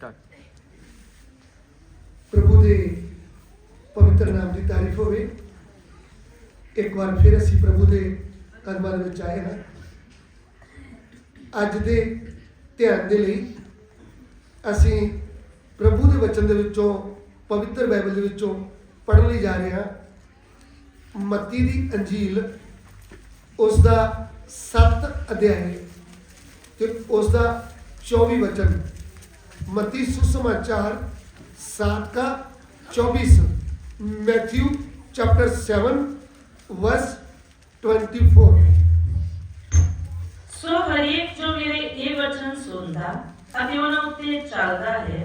Start ਪ੍ਰਭੂ ਦੇ ਪਵਿੱਤਰ ਨਾਮ ਦੀ ਤਾਰੀਫ ਹੋਵੇ। ਇੱਕ ਵਾਰ ਫਿਰ ਅਸੀਂ ਪ੍ਰਭੂ ਦੇ ਕਦਮਾਂ ਦੇ ਵਿੱਚ ਆਏ ਹਾਂ। ਅੱਜ ਦੇ ਧਿਆਨ ਦੇ ਲਈ ਅਸੀਂ ਪ੍ਰਭੂ ਦੇ ਵਚਨ ਦੇ ਵਿੱਚੋਂ, ਪਵਿੱਤਰ ਬਾਈਬਲ ਦੇ ਵਿੱਚੋਂ ਪੜ੍ਹਨ ਲਈ ਜਾ ਰਹੇ ਹਾਂ। ਮੱਤੀ ਦੀ ਅੰਜੀਲ ਉਸ ਦਾ 7 ਅਧਿਆਇ ਤੇ ਉਸ ਦਾ 24 ਵਚਨ मती सुसमाचार सात का चौबीस Matthew chapter seven verse twenty four. So हर एक जो मेरे ये वचन सुनता अति उत्ते चलता है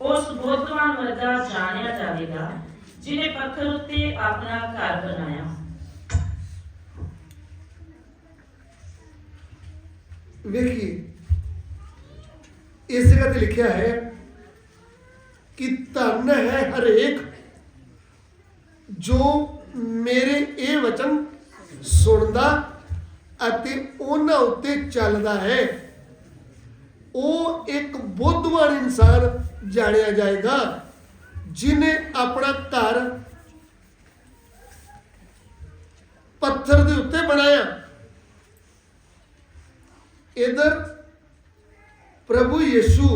ਉਸ ਬੋਧਵਾਨ ਵਰਗਾ ਜਾਣਿਆ जाएगा जिन्हें पत्थर उत्ते अपना घर बनाया। देखिए ਇਸ ਜਗ੍ਹਾ ਤੇ ਲਿਖਿਆ ਹੈ ਕਿ ਧਨ ਹੈ ਹਰੇਕ ਜੋ ਮੇਰੇ ਇਹ ਵਚਨ ਸੁਣਦਾ ਅਤੇ ਉਹਨਾਂ ਉੱਤੇ ਚੱਲਦਾ ਹੈ, ਉਹ ਇੱਕ ਬੁੱਧਵਾਨ ਇਨਸਾਨ ਜਾਣਿਆ ਜਾਏਗਾ, ਜਿਨੇ ਆਪਣਾ ਘਰ ਪੱਥਰ ਦੇ ਉੱਤੇ ਬਣਾਇਆ। ਇਧਰ ਪ੍ਰਭੂ ਯਿਸੂ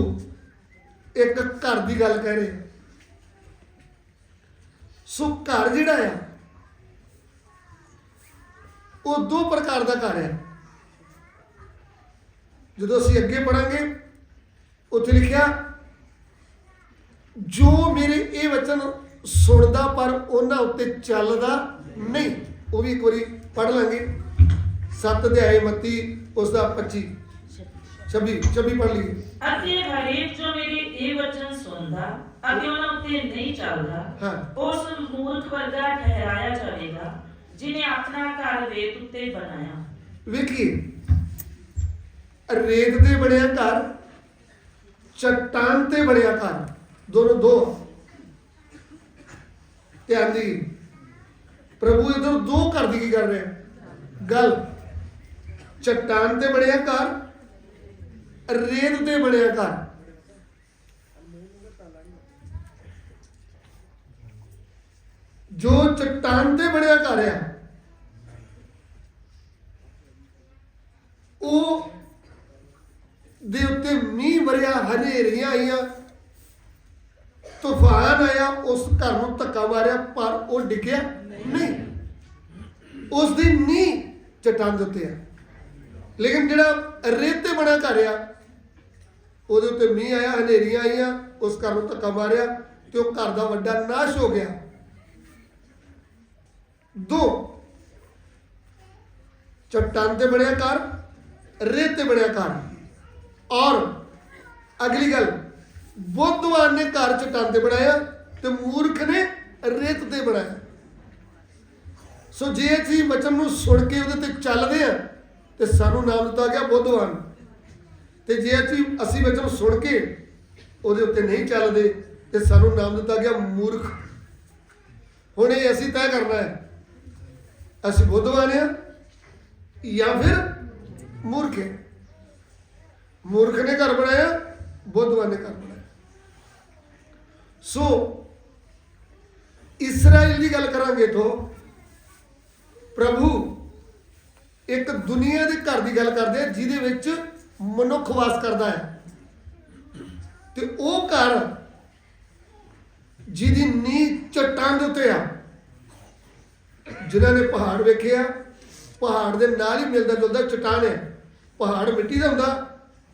ਇੱਕ ਘਰ ਦੀ ਗੱਲ ਕਹਿ ਰਹੇ ਸੋ ਘਰ ਜਿਹੜਾ ਆ, ਉਹ ਦੋ ਪ੍ਰਕਾਰ ਦਾ ਘਰ ਹੈ ਜਦੋਂ ਅਸੀਂ ਅੱਗੇ ਪੜਾਂਗੇ ਉੱਥੇ ਲਿਖਿਆ, ਜੋ ਮੇਰੇ ਇਹ ਵਚਨ ਸੁਣਦਾ ਪਰ ਉਹਨਾਂ ਉੱਤੇ ਚੱਲਦਾ ਨਹੀਂ। ਉਹ ਵੀ ਇੱਕ ਵਾਰੀ ਪੜ ਲਾਂਗੇ। ਸੱਤ ਅਧਿਆਏ ਮੱਤੀ ਉਸ ਦਾ 25 26 26 ਪੜ ਲਈਏ ਅਤੇ ਹਰੇਕ ਜੋ ਮੇਰੇ ਇਹ ਵਚਨ ਸੁਣਦਾ ਅਤੇ ਉਹਨਾਂ ਉੱਤੇ ਨਹੀਂ ਚੱਲਦਾ ਹਾਂ। ਉਸ ਮੂਰਖ ਵਰਗਾ ਠਹਿਰਾਇਆ ਜਾਵੇਗਾ ਜਿਨੇ ਆਪਣਾ ਘਰ ਰੇਤ ਉੱਤੇ ਬਣਾਇਆ ਵੇਖੀਏ ਰੇਤ ਤੇ ਬਣਿਆ ਘਰ ਚਟਾਨ ਤੇ ਬਣਿਆ ਘਰ ਦੋਨੋਂ ਦੋ ਧਿਆਨ ਦੀ ਪ੍ਰਭੂ ਇਧਰ ਦੋ ਘਰ ਦੀ ਕੀ ਕਰ ਰਿਹਾ ਗੱਲ ਚਟਾਨ ਤੇ ਬਣਿਆ ਘਰ ਰੇਤ ਤੇ ਬਣਿਆ ਘਰ। ਜੋ ਚਟਾਨ ਤੇ ਬਣਿਆ ਘਰ ਆ, ਉਹ ਦੇ ਉੱਤੇ ਮੀਂਹ ਵਰਿਆ ਹਨੇਰੀਆਂ ਆਈਆਂ, ਤੂਫਾਨ ਆਇਆ, ਉਸ ਘਰ ਨੂੰ ਧੱਕਾ ਮਾਰਿਆ, ਪਰ ਉਹ ਡਿੱਗਿਆ ਨਹੀਂ। ਉਸ ਦੀ ਨੀਂਹ ਚਟਾਨ ਦੇ ਉੱਤੇ ਆ। ਲੇਕਿਨ ਜਿਹੜਾ ਰੇਤ ਤੇ ਬਣਾ ਘਰ ਆ ਉਹਦੇ ਉੱਤੇ ਮੀਂਹ ਆਇਆ, ਹਨੇਰੀਆਂ ਆਈਆਂ, ਉਸ ਘਰ ਨੂੰ ਧੱਕਾ ਮਾਰਿਆ ਤੇ ਉਹ ਘਰ ਦਾ ਵੱਡਾ ਨਾਸ਼ ਹੋ ਗਿਆ। ਦੋ, ਚਟਾਨ ਤੇ ਬਣਿਆ ਘਰ, ਰੇਤ ਤੇ ਬਣਿਆ ਘਰ। ਔਰ ਅਗਲੀ ਗੱਲ, ਬੁੱਧਵਾਨ ਨੇ ਘਰ ਚਟਾਨ ਤੇ ਬਣਾਇਆ ਤੇ ਮੂਰਖ ਨੇ ਰੇਤ ਤੇ ਬਣਾਇਆ। ਸੋ ਜੇ ਅਸੀਂ ਵਚਨ ਨੂੰ ਸੁਣ ਕੇ ਉਹਦੇ ਤੇ ਚੱਲਦੇ ਆ ਤੇ ਸਾਨੂੰ ਨਾਮ ਦਿੱਤਾ ਗਿਆ ਬੁੱਧਵਾਨ। ਤੇ ਜੇ ਅਸੀਂ ਅਸੀਂ ਵਚਨ ਸੁਣ ਕੇ ਉਹਦੇ ਉੱਤੇ ਨਹੀਂ ਚੱਲਦੇ, ਤੇ ਸਾਨੂੰ ਨਾਮ ਦਿੱਤਾ ਗਿਆ ਮੂਰਖ। ਹੁਣ ਇਹ ਅਸੀਂ ਤੈਅ ਕਰਨਾ ਹੈ। ਅਸੀਂ ਬੁੱਧਵਾਨ ਆ ਜਾਂ ਫਿਰ ਮੂਰਖ ਹੈ। ਮੂਰਖ ਨੇ ਘਰ ਬਣਾਇਆ, ਬੁੱਧਵਾਨ ਨੇ ਘਰ ਬਣਾਇਆ। ਸੋ ਇਸਰਾਇਲ ਦੀ ਗੱਲ ਕਰਾਂਗੇ ਤੋਂ ਪ੍ਰਭੂ ਇੱਕ ਦੁਨੀਆ ਦੇ ਘਰ ਦੀ ਗੱਲ ਕਰਦੇ ਆ, ਜਿਹਦੇ ਵਿੱਚ ਮਨੁੱਖ ਵਾਸ ਕਰਦਾ ਹੈ। ਤੇ ਉਹ ਘਰ ਜਿਹਦੀ ਨੀਂਹ ਚਟਾਨ ਦੇ ਉੱਤੇ ਆ, ਜਿਨ੍ਹਾਂ ਨੇ ਪਹਾੜ ਵੇਖਿਆ ਪਹਾੜ ਦੇ ਨਾਲ ਹੀ ਮਿਲਦਾ ਜੁਲਦਾ ਚਟਾਨ ਹੈ। ਪਹਾੜ ਮਿੱਟੀ ਦਾ ਹੁੰਦਾ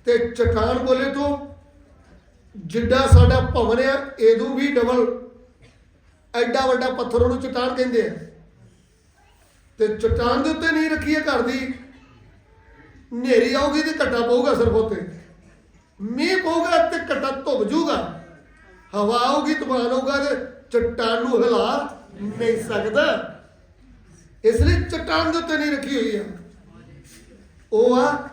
ਤੇ ਚਟਾਨ ਬੋਲੇ ਤੋਂ ਜਿੱਡਾ ਸਾਡਾ ਭਵਨ ਆ ਇਹਦੋਂ ਵੀ ਡਬਲ। ਐਡਾ ਵੱਡਾ ਪੱਥਰ ਉਹਨੂੰ ਚਟਾਨ ਕਹਿੰਦੇ ਆ। ਤੇ ਚਟਾਨ ਦੇ ਉੱਤੇ ਨਹੀਂ ਰੱਖੀ ਹੈ ਘਰ ਦੀ ਹਨੇਰੀ ਆਊਗੀ ਤੇ ਘੱਟਾ ਪਊਗਾ ਸਿਰਫ ਉੱਤੇ। ਮੀਂਹ ਪਊਗਾ ਤੇ ਘੱਟਾ ਧੁੱਪ ਜੂਗਾ। ਹਵਾ ਆਊਗੀ, ਤੂਫਾਨ ਆਊਗਾ ਤੇ ਚਟਾਨ ਨੂੰ ਹਿਲਾ ਨਹੀਂ ਸਕਦਾ। ਇਸ ਲਈ ਚਟਾਨ ਦੇ ਉੱਤੇ ਨਹੀਂ ਰੱਖੀ ਹੋਈ ਆ। ਉਹ ਆ,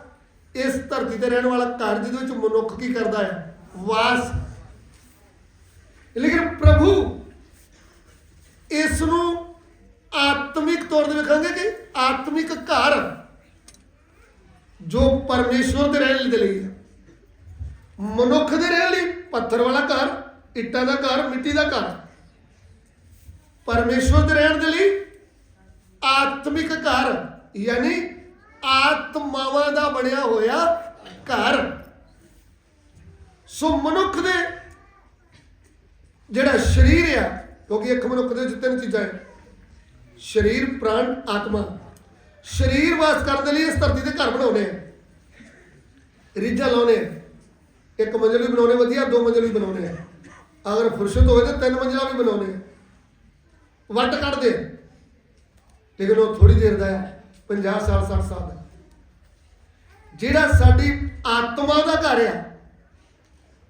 ਇਸ ਧਰਤੀ ਤੇ ਰਹਿਣ ਵਾਲਾ ਘਰ ਜਿਹਦੇ ਵਿੱਚ ਮਨੁੱਖ ਕੀ ਕਰਦਾ ਹੈ? ਵਾਸ। ਲੇਕਿਨ ਪ੍ਰਭੂ, ਇਸ ਨੂੰ ਆਤਮਿਕ ਤੌਰ ਤੇ ਵੇਖਾਂਗੇ ਕਿ ਆਤਮਿਕ ਘਰ ਜੋ ਪਰਮੇਸ਼ਵਰ ਦੇ ਰਹਿਣ ਦੇ ਲਈ ਹੈ। ਮਨੁੱਖ ਦੇ ਰਹਿਣ ਲਈ ਪੱਥਰ ਵਾਲਾ ਘਰ, ਇੱਟਾਂ ਦਾ ਘਰ, ਮਿੱਟੀ ਦਾ ਘਰ। ਪਰਮੇਸ਼ਵਰ ਦੇ ਰਹਿਣ ਦੇ ਲਈ ਆਤਮਿਕ ਘਰ, ਯਾਨੀ ਆਤਮਾਵਾਂ ਦਾ ਬਣਿਆ ਹੋਇਆ ਘਰ। ਸੋ ਮਨੁੱਖ ਦੇ ਜਿਹੜਾ ਸਰੀਰ ਆ, ਕਿਉਂਕਿ ਇੱਕ ਮਨੁੱਖ ਦੇ ਵਿੱਚ ਤਿੰਨ ਚੀਜ਼ਾਂ ਹੈ ਸਰੀਰ, ਪ੍ਰਾਣ, ਆਤਮਾ। ਸਰੀਰ ਵਾਸ ਕਰਨ ਦੇ ਲਈ ਇਸ ਧਰਤੀ ਤੇ ਘਰ ਬਣਾਉਣੇ ਆ। ਰੀਝਾਂ ਲਾਉਣੇ ਆ। ਇੱਕ ਮੰਜ਼ਿਲ ਵੀ ਬਣਾਉਣੇ ਵਧੀਆ, ਦੋ ਮੰਜ਼ਿਲ ਵੀ ਬਣਾਉਣੇ ਆ। ਅਗਰ ਫੁਰਸਤ ਹੋਵੇ ਤਾਂ ਤਿੰਨ ਮੰਜ਼ਿਲਾਂ ਵੀ ਬਣਾਉਣੇ ਆ। ਵੱਟ ਕੱਢਦੇ ਲੇਕਿਨ ਉਹ ਥੋੜੀ ਦੇਰ ਦਾ ਹੈ 50 ਸਾਲ 60 ਸਾਲ ਦਾ। ਜਿਹੜਾ ਸਾਡੀ ਆਤਮਾ ਦਾ ਘਰ ਆ,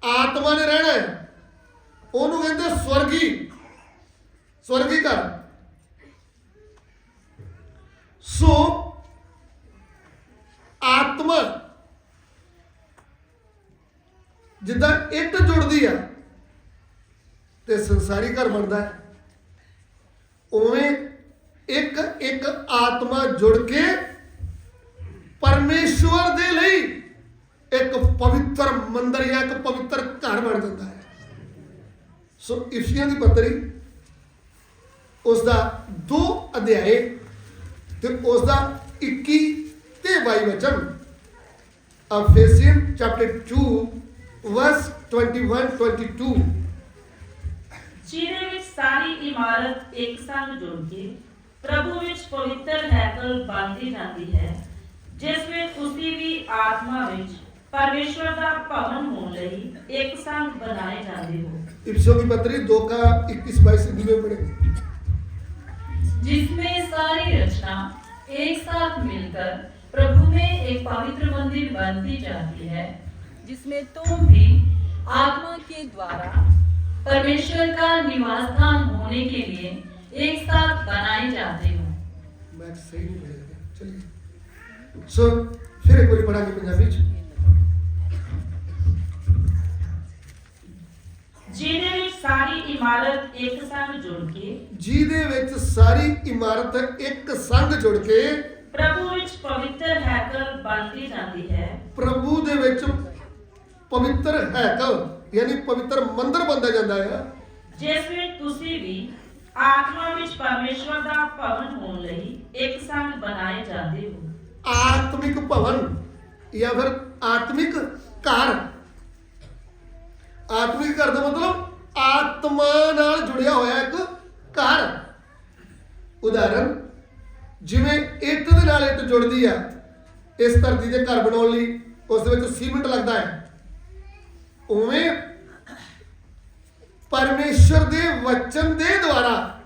ਆਤਮਾ ਨੇ ਰਹਿਣਾ ਹੈ। ਉਹਨੂੰ ਕਹਿੰਦੇ ਸਵਰਗੀ ਸਵਰਗੀ ਘਰ। ਸੋ ਆਤਮਾ ਜਿੱਦਾਂ ਇੱਟ ਜੁੜਦੀ ਆ ਤੇ ਸੰਸਾਰੀ ਘਰ ਬਣਦਾ ਹੈ। ਉਵੇਂ ਇੱਕ ਇੱਕ ਆਤਮਾ ਜੁੜ ਕੇ ਪਰਮੇਸ਼ਵਰ ਦੇ ਲਈ ਇੱਕ ਪਵਿੱਤਰ ਮੰਦਰ ਜਾਂ ਇੱਕ ਪਵਿੱਤਰ ਘਰ ਬਣ ਜਾਂਦਾ ਹੈ। ਸੋ ਇਫਸੀਆਂ ਦੀ ਪੱਤਰੀ ਉਸ ਦਾ ਦੋ ਅਧਿਆਏ ਤੇ ਉਸ ਦਾ 21 ਤੇ 22 ਵਚਨ ਅਫੇਸੀਅਨ ਚੈਪਟਰ 2 ਵਰਸ 21 22 ਜਿਹਦੇ ਵਿੱਚ ਸਾਰੀ ਇਮਾਰਤ ਇੱਕ ਸੰਗ ਜੁੜ ਕੇ ਪ੍ਰਭੂ ਵਿੱਚ ਪਵਿੱਤਰ ਹੈਕਲ ਬਣਦੀ ਜਾਂਦੀ ਹੈ ਜਿਸ ਵਿੱਚ ਤੁਸੀਂ ਵੀ ਆਤਮਾ ਵਿੱਚ ਪਰਮੇਸ਼ਵਰ ਦਾ ਭਵਨ ਹੋਣ ਲਈ ਇੱਕ ਸੰਗ ਬਣਾਏ ਜਾਂਦੇ ਹੋ इफ्सियों की पत्री दो का इक्कीस बाईस हिंदी में पढ़ेंगे जिसमें सारी रचना एक साथ मिलकर प्रभु में एक पवित्र मंदिर बनती जाती है, जिसमें तुम भी आत्मा के द्वारा परमेश्वर का निवास स्थान होने के लिए एक साथ बनाए जाते हो। मैं सही नहीं चलिए। सो फिर एक बार पढ़ांगे पंजाबी। ਜਿਹਦੇ ਵਿੱਚ ਸਾਰੀ ਇਮਾਰਤ ਇੱਕ ਸੰਗ ਜੁੜ ਕੇ ਜਿਹਦੇ ਵਿੱਚ ਸਾਰੀ ਇਮਾਰਤ ਇੱਕ ਸੰਗ ਜੁੜ ਕੇ ਪ੍ਰਭੂ ਵਿੱਚ ਪਵਿੱਤਰ ਹੈਕਲ ਬਣਦੀ ਜਾਂਦੀ ਹੈ। ਪ੍ਰਭੂ ਦੇ ਵਿੱਚ ਪਵਿੱਤਰ ਹੈਕਲ ਯਾਨੀ ਪਵਿੱਤਰ ਮੰਦਰ ਬਣਦਾ ਜਾਂਦਾ ਹੈ। ਜਿਸ ਵਿੱਚ ਤੁਸੀਂ ਵੀ ਆਤਮਾ ਵਿੱਚ ਪਰਮੇਸ਼ਵਰ ਦਾ ਭਵਨ ਹੋਣ ਲਈ ਇੱਕ ਸੰਗ ਬਣਾਏ ਜਾਂਦੇ ਹੋ। ਆਤਮਿਕ ਭਵਨ ਜਾਂ ਫਿਰ ਆਤਮਿਕ ਘਰ ਆਤਮਿਕ ਘਰ ਦਾ ਮਤਲਬ ਆਤਮਾ ਨਾਲ ਜੁੜਿਆ ਹੋਇਆ ਇੱਕ ਘਰ। ਉਦਾਹਰਨ, ਜਿਵੇਂ ਇੱਟ ਦੇ ਨਾਲ ਇੱਟ ਜੁੜਦੀ ਆ, ਇਸ ਧਰਤੀ ਦੇ ਘਰ ਬਣਾਉਣ ਲਈ ਉਸ ਦੇ ਵਿੱਚ ਸੀਮਿੰਟ ਲੱਗਦਾ ਹੈ। ਉਵੇਂ ਪਰਮੇਸ਼ਰ ਦੇ ਵਚਨ ਦੇ ਦੁਆਰਾ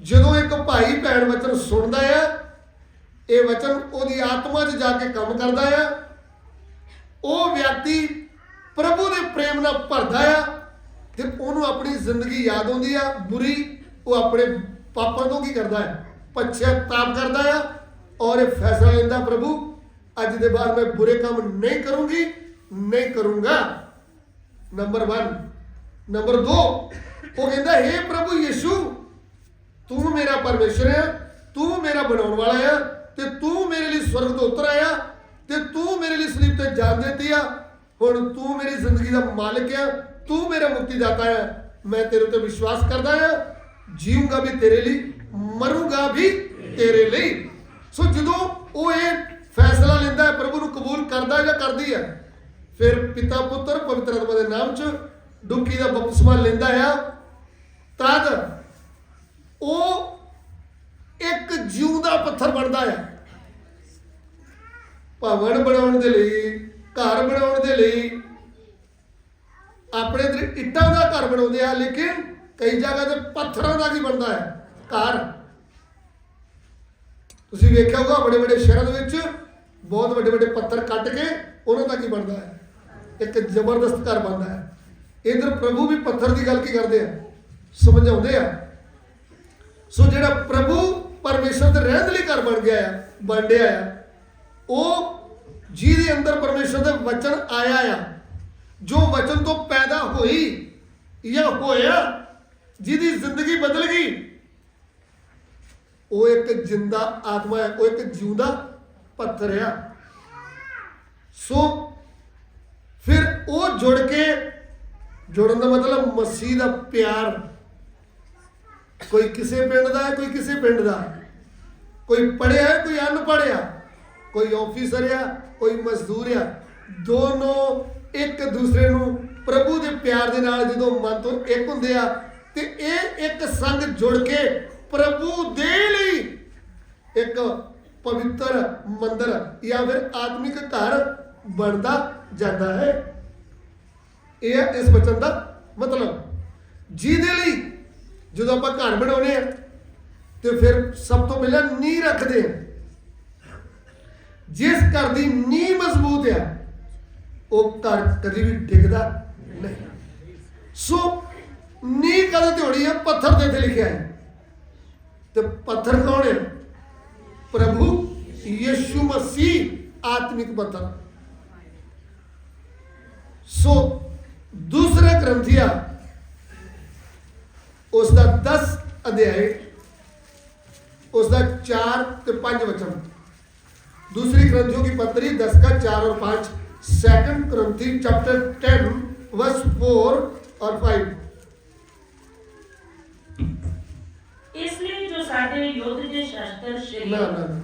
ਜਦੋਂ ਇੱਕ ਭਾਈ ਭੈਣ ਵਚਨ ਸੁਣਦਾ ਆ, ਇਹ ਵਚਨ ਉਹਦੀ ਆਤਮਾ 'ਚ ਜਾ ਕੇ ਕੰਮ ਕਰਦਾ ਆ, ਉਹ ਵਿਅਕਤੀ ਪ੍ਰਭੂ ਦੇ ਪ੍ਰੇਮ ਨਾਲ ਭਰਦਾ ਆ ਤੇ ਉਹਨੂੰ ਆਪਣੀ ਜ਼ਿੰਦਗੀ ਯਾਦ ਆਉਂਦੀ ਆ, ਬੁਰੀ, ਉਹ ਆਪਣੇ ਪਾਪਾਂ ਤੋਂ ਕੀ ਕਰਦਾ ਹੈ? ਪਛਤਾਪ ਕਰਦਾ ਆ ਔਰ ਇਹ ਫੈਸਲਾ ਲੈਂਦਾ ਪ੍ਰਭੂ, ਅੱਜ ਦੇ ਬਾਅਦ ਮੈਂ ਬੁਰੇ ਕੰਮ ਨਹੀਂ ਕਰੂੰਗੀ, ਨਹੀਂ ਕਰੂੰਗਾ। ਨੰਬਰ 1 ਨੰਬਰ 2 ਉਹ ਕਹਿੰਦਾ हे ਪ੍ਰਭੂ ਯਿਸੂ, ਤੂੰ ਮੇਰਾ ਪਰਮੇਸ਼ਰ ਹੈ ਤੂੰ ਮੇਰਾ ਬਣਾਉਣ ਵਾਲਾ ਆ ਤੇ ਤੂੰ ਮੇਰੇ ਲਈ ਸਵਰਗ ਤੋਂ ਉਤਰ ਆਇਆ ਤੇ ਤੂੰ ਮੇਰੇ ਲਈ ਸਲੀਬ ਤੇ ਜਾਨ ਦਿੱਤੀ ਆ। ਹੁਣ ਤੂੰ ਮੇਰੀ ਜ਼ਿੰਦਗੀ ਦਾ ਮਾਲਕ ਆ ਤੂੰ ਮੇਰਾ ਮੁਕਤੀਦਾਤਾ ਹੈ, ਮੈਂ ਤੇਰੇ ਤੇ ਵਿਸ਼ਵਾਸ ਕਰਦਾ ਆ ਜੀਵਾਂਗਾ ਵੀ ਤੇਰੇ ਲਈ, ਮਰੂੰਗਾ ਵੀ ਤੇਰੇ ਲਈ। ਸੋ ਜਦੋਂ ਉਹ ਇਹ ਫੈਸਲਾ ਲੈਂਦਾ ਹੈ, ਪ੍ਰਭੂ ਨੂੰ ਕਬੂਲ ਕਰਦਾ ਜਾਂ ਕਰਦੀ ਹੈ, ਫਿਰ ਪਿਤਾ ਪੁੱਤਰ ਪਵਿੱਤਰ ਆਤਮਾ ਦੇ ਨਾਮ 'ਚ ਡੁੱਬਕੀ ਦਾ ਬਪਤਿਸਮਾ ਲੈਂਦਾ ਆ ਤਦ ਉਹ ਇੱਕ ਜਿਉਂਦਾ ਪੱਥਰ ਬਣਦਾ ਹੈ। ਭਵਨ ਬਣਾਉਣ ਦੇ ਲਈ ਘਰ ਬਣਾਉਣ ਦੇ ਲਈ। ਆਪਣੇ ਤੇ ਇੱਟਾਂ ਦਾ ਘਰ ਬਣਾਉਂਦੇ ਆ, ਲੇਕਿਨ ਕਈ ਜਗ੍ਹਾ ਤੇ ਪੱਥਰਾਂ ਦਾ ਕੀ ਬਣਦਾ ਹੈ। ਘਰ। ਤੁਸੀਂ ਵੇਖਿਆ ਹੋਗਾ ਬੜੇ ਬੜੇ ਸ਼ਹਿਰਾਂ ਦੇ ਵਿੱਚ ਬਹੁਤ ਵੱਡੇ ਵੱਡੇ ਪੱਥਰ ਕੱਟ ਕੇ ਉਹਨਾਂ ਦਾ ਕੀ ਬਣਦਾ ਹੈ? ਇੱਕ ਜ਼ਬਰਦਸਤ ਘਰ ਬਣਦਾ ਹੈ। ਇਧਰ ਪ੍ਰਭੂ ਵੀ ਪੱਥਰ ਦੀ ਗੱਲ ਕੀ ਕਰਦੇ ਆ? ਸਮਝਾਉਂਦੇ ਆ। ਸੋ ਜਿਹੜਾ ਪ੍ਰਭੂ ਪਰਮੇਸ਼ਰ ਦੇ ਰਹਿਣ ਦੇ ਲਈ ਘਰ ਬਣ ਗਿਆ ਆ, ਬਣ ਗਿਆ ਆ, ਉਹ ਜਿਹਦੇ ਅੰਦਰ ਪਰਮੇਸ਼ਰ ਦੇ ਵਚਨ ਆਇਆ ਆ, ਜੋ ਵਚਨ ਤੋਂ ਪੈਦਾ ਹੋਈ ਜਾਂ ਹੋਇਆ, ਜਿਹਦੀ ਜ਼ਿੰਦਗੀ ਬਦਲ ਗਈ, ਉਹ ਇੱਕ ਜਿੰਦਾ ਆਤਮਾ ਹੈ, ਉਹ ਇੱਕ ਜਿਉਂਦਾ ਪੱਥਰ ਆ। ਸੋ ਫਿਰ ਉਹ ਜੁੜ ਕੇ, ਜੁੜਨ ਦਾ ਮਤਲਬ ਮਸੀਹ ਦਾ ਪਿਆਰ। ਕੋਈ ਕਿਸੇ ਪਿੰਡ ਦਾ ਹੈ, ਕੋਈ ਕਿਸੇ ਪਿੰਡ ਦਾ। ਕੋਈ ਪੜਿਆ ਹੈ, ਕੋਈ ਅਨਪੜ੍ਹਿਆ। ਕੋਈ ਆਫੀਸਰ ਆ ਕੋਈ ਮਜ਼ਦੂਰ ਆ, ਦੋਨੋਂ ਇੱਕ ਦੂਸਰੇ ਨੂੰ ਪ੍ਰਭੂ ਦੇ ਪਿਆਰ ਦੇ ਨਾਲ ਜਦੋਂ ਮਨ ਤੋਂ ਇੱਕ ਹੁੰਦੇ ਆ, ਤੇ ਇਹ ਇੱਕ ਸੰਗ ਜੁੜ ਕੇ ਪ੍ਰਭੂ ਦੇ ਲਈ ਇੱਕ ਪਵਿੱਤਰ ਮੰਦਰ ਜਾਂ ਫਿਰ ਆਤਮਿਕ ਘਰ ਬਣਦਾ ਜਾਂਦਾ ਹੈ। ਇਹ ਹੈ ਇਸ ਵਚਨ ਦਾ ਮਤਲਬ। ਜਿਹਦੇ ਲਈ ਜਦੋਂ ਆਪਾਂ ਘਰ ਬਣਾਉਨੇ ਆ, ਤੇ ਫਿਰ ਸਭ ਤੋਂ ਪਹਿਲਾਂ ਨੀਂਹ ਰੱਖਦੇ ਆ। ਜਿਸ ਘਰ ਦੀ ਨੀਂਹ ਮਜ਼ਬੂਤ ਆ ਉਹ ਘਰ ਕਦੀ ਵੀ ਡਿੱਗਦਾ ਨਹੀਂ ਸੋ ਨੀਂਹ ਕਦੇ ਤੇ ਹੋਣੀ ਆ ਪੱਥਰ ਤੇ ਤੇ ਲਿਖਿਆ ਹੈ ਤੇ ਪੱਥਰ ਕੌਣ ਹੈ ਪ੍ਰਭੂ ਯਿਸੂ ਮਸੀਹ ਆਤਮਿਕ ਪੱਥਰ ਸੋ ਦੂਸਰੇ ਗ੍ਰੰਥੀਆ ਉਸ ਦਾ 10 ਅਧਿਆਇ ਉਸ ਦਾ 4 ਤੇ 5 ਵਚਨ दूसरी ग्रंथियों की पत्री दस का चार और पाँच। सेकंड ग्रंथि चैप्टर टेन वर्स फोर और फाइव इसलिए जो साधे योद्ध शस्त्र ना ना ना।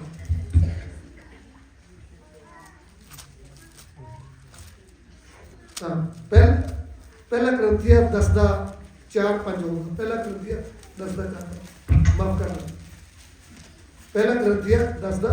हाँ पहल, पहला ग्रंथि दस दा चार पंज होगा। पहला ग्रंथि दस दा चार माफ़ करना। पहला ग्रंथि दस दा